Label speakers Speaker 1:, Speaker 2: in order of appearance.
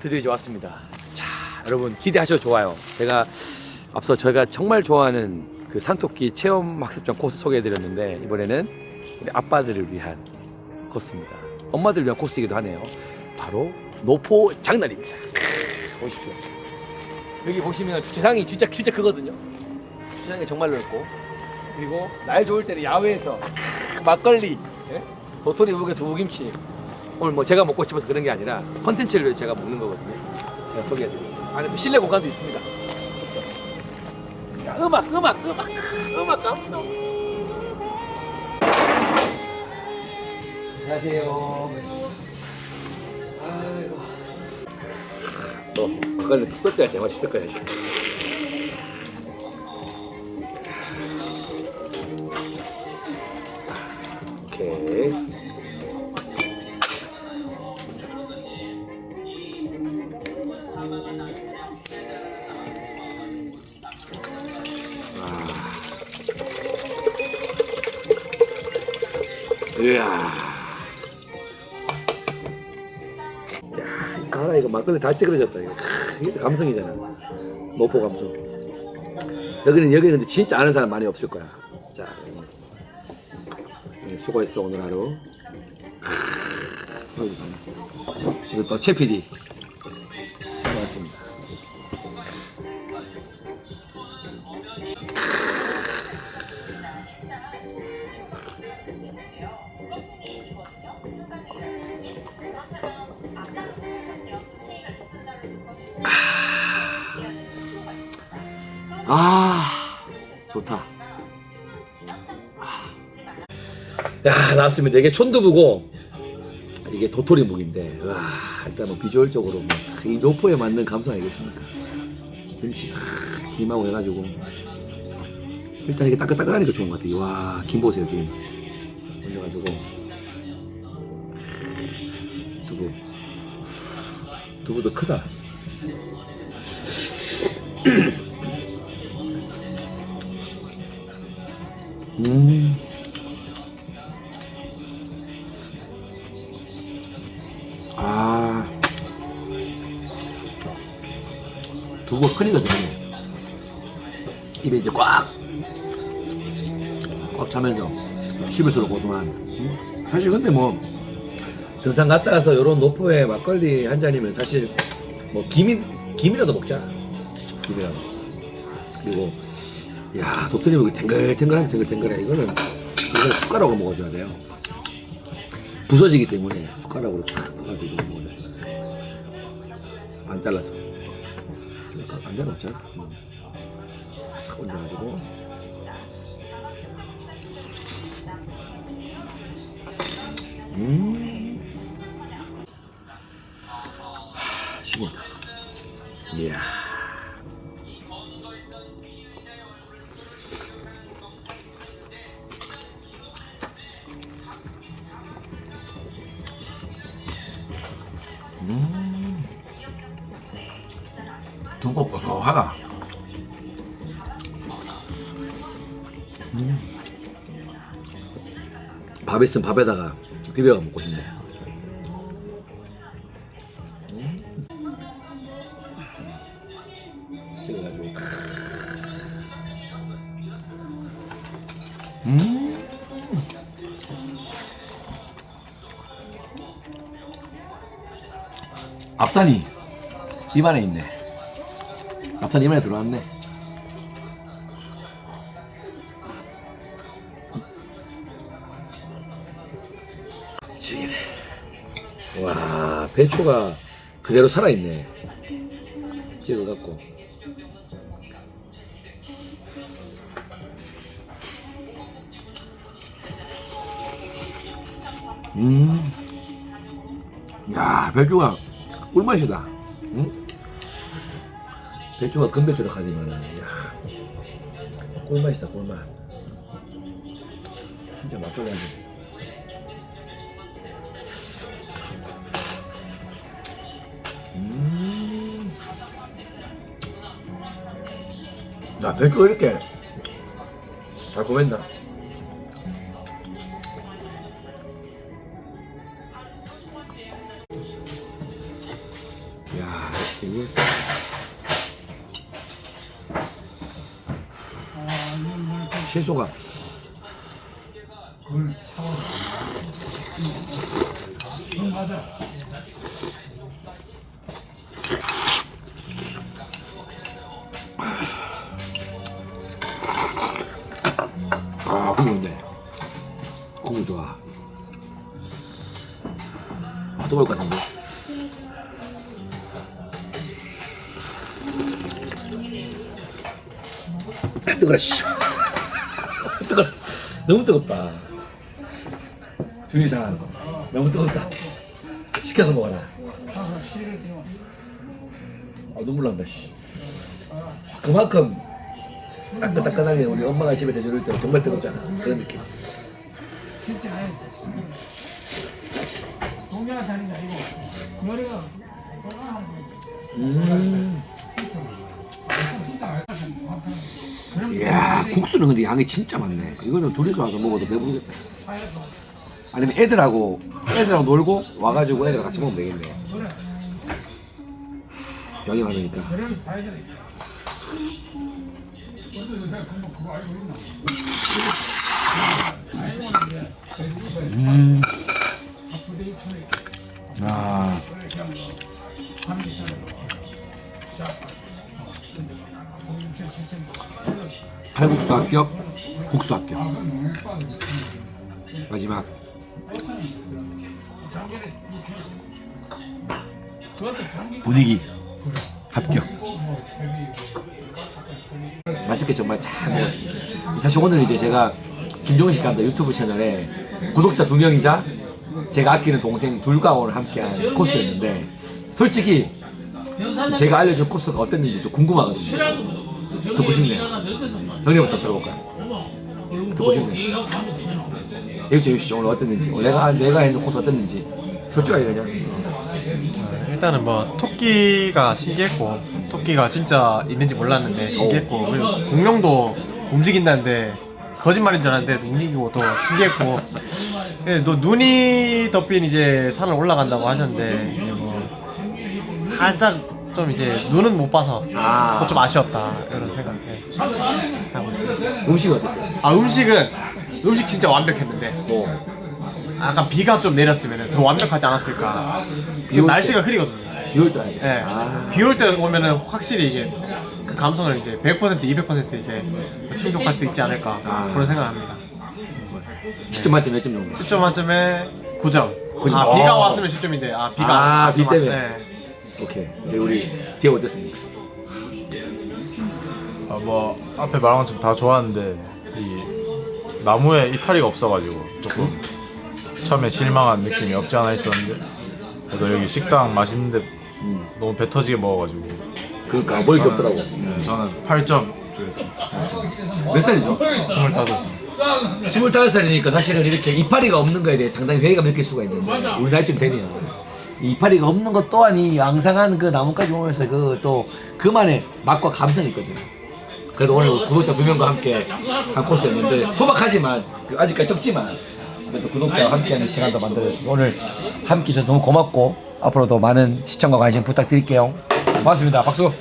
Speaker 1: 드디어 이제 왔습니다. 자, 여러분 기대하셔도 좋아요. 제가 앞서 저희가 정말 좋아하는 그 산토끼 체험 학습장 코스 소개해드렸는데 이번에는 우리 아빠들을 위한 코스입니다. 엄마들 위한 코스이기도 하네요. 바로 노포 장난입니다. 크으, 보십시오. 여기 보시면 주차장이 진짜 진짜 크거든요. 주차장이 정말 넓고 그리고 날 좋을 때는 야외에서 크으, 막걸리, 예? 도토리 우개 두부김치 오늘 뭐 제가 먹고 싶어서 그런 게 아니라 컨텐츠를 위해서 제가 먹는 거거든요. 제가 소개해드릴게요. 안에 또 실내 공간도 있습니다. 자, 음악, 음악, 음악, 음악 감성. 안녕하세요. 아이고. 또 막걸리 또 섞어야지 맛이 섞어야지. 오케이. 이야. 야, 이거 하나 이거 막걸리 다 찌그러졌다 이거. 크, 이게 감성이잖아. 노포 감성. 여기는 여기 근데 진짜 아는 사람 많이 없을 거야. 자, 음, 수고했어 오늘 하루. 크, 이거 또 최 PD 수고 많습니다. 아 좋다. 야 나왔습니다. 이게 촌두부고 이게 도토리 묵인데 와 일단 뭐 비주얼적으로 뭐 이 노포에 맞는 감성 아니겠습니까? 김치 탁 김하고 해가지고 일단 이게 따끈따끈하니까 좋은 것 같아요. 와 김 보세요 김 얹어가지고 두부 두부도 크다. 음. 아. 두부가 크니까 좋네. 입에 이제 꽉, 꽉 차면서 씹을수록 고소한. 음? 사실 근데 뭐, 등산 갔다 와서 요런 노포에 막걸리 한 잔이면 사실 뭐 김이, 김이라도 먹자. 김이라도. 그리고 야 도토리 목이 탱글탱글하면 탱글탱글해. 이거는 이걸 숟가락으로 먹어줘야 돼요. 부서지기 때문에 숟가락으로 탁 넣어가지고 먹어야 돼. 안 잘라서. 안 되는 없잖아. 음. 싹 얹어가지고 두고 고소하다. 음. 밥 있으면 밥에다가 비벼가 먹고 싶네. 음. 찍어가지고. 음. 앞산이 입안에 있네. 앞산 입안에 들어왔네. 죽이네. 와 배추가 그대로 살아있네. 찍어갖고. 음. 야 배추가 꿀맛이다. 응? 배추가 금배추라 하지만은 야 꿀맛이다 꿀맛. 진짜 막걸리 한 잔. 음. 야 배추가 이렇게 달콤했나? 채소가. 아 국물인데 국물 좋아. 아 뜨거울 것 같은데? 아, 뜨거라 씨 뜨거 너무 뜨겁다. 주의사항 너무 뜨겁다. 시켜서 먹어라. 아 눈물 난다 씨. 그만큼 따끈따끈하게 우리 엄마가 집에서 해줄 때 정말 뜨겁잖아. 그런 느낌.
Speaker 2: 실제 안 했어. 다니는 게 아니고 머리가
Speaker 1: 음. 이야 국수는 근데 양이 진짜 많네 이거는 둘이서 와서 먹어도 배부르겠다 아니면 애들하고 애들하고 놀고 와가지고 애들랑 같이 먹으면 되겠네. 양이 많으니까
Speaker 2: 돼.
Speaker 1: 아 칼국수 합격 국수 합격 마지막. 분위기 합격. 맛있게 정말 잘 먹었습니다. 사실 오늘 이제 제가 김종식 감독 유튜브 채널에 구독자 두 명이자 제가 아끼는 동생 둘과 오늘 함께한 코스였는데 솔직히 제가 알려준 코스가 어땠는지 좀 궁금하거든요 듣고 싶네요. 형님부터 들어볼까요? 듣고 싶네요. 얘기 좀 해주시죠. 오늘 어땠는지. 오늘 내가 내가 했는 코스 어땠는지. 솔직하게 그냥
Speaker 3: 일단은 뭐 토끼가 신기했고 토끼가 진짜 있는지 몰랐는데 신기했고 그리고 공룡도 움직인다는데 거짓말인 줄 알았는데 움직이고 또 신기했고. 예, 또 눈이 덮인 이제 산을 올라간다고 하셨는데 이제 뭐 살짝 좀 이제 눈은 못 봐서
Speaker 1: 아.
Speaker 3: 그거 좀 아쉬웠다 이런 생각 예, 하고 있습니다.
Speaker 1: 음식 어땠어요?
Speaker 3: 아 음식은 음식 진짜 완벽했는데
Speaker 1: 뭐
Speaker 3: 약간 비가 좀 내렸으면 더 완벽하지 않았을까 지금
Speaker 1: 올
Speaker 3: 날씨가 흐리거든요.
Speaker 1: 비올 때 아니에요?
Speaker 3: 예.
Speaker 1: 아.
Speaker 3: 비 올 때 오면은 확실히 이게 그 감성을 이제 100% 200% 이제 충족할 수 있지 않을까
Speaker 1: 아.
Speaker 3: 그런 생각합니다.
Speaker 1: 10점 만점 몇 점 정도?
Speaker 3: 10점 만점에 9점.
Speaker 1: 구 점.
Speaker 3: 아 비가
Speaker 1: 어.
Speaker 3: 왔으면 10점인데 아 비가
Speaker 1: 아, 안비
Speaker 3: 왔-
Speaker 1: 때문에.
Speaker 3: 네.
Speaker 1: 오케이 근데 우리 제가 어땠습니까?
Speaker 4: 아, 뭐 앞에 말한 것처럼 다 좋았는데 이 나무에 이파리가 없어가지고 조금 처음에 실망한 느낌이 없지 않아 있었는데 그래도 여기 식당 맛있는데 너무 배 터지게 먹어가지고
Speaker 1: 그러니까 머리 겹더라고
Speaker 4: 저는 8점 주겠습니다.
Speaker 1: 몇 살이죠?
Speaker 4: 25살
Speaker 1: 25살이니까 사실은 이렇게 이파리가 없는 거에 대해 상당히 회의감 느낄 수가 있는데 우리 나이쯤 되면 이 이파리가 없는 것 또한 이 왕성한 그 나뭇가지 보면서 그 또 그만의 맛과 감성이 있거든요. 그래도 오늘 구독자 두 명과 함께 한 코스였는데 소박하지만 그 아직까지 적지만 그래도 구독자와 함께하는 시간도 만들어졌습니다. 오늘 함께 해주셔서 너무 고맙고 앞으로도 많은 시청과 관심 부탁드릴게요. 고맙습니다. 박수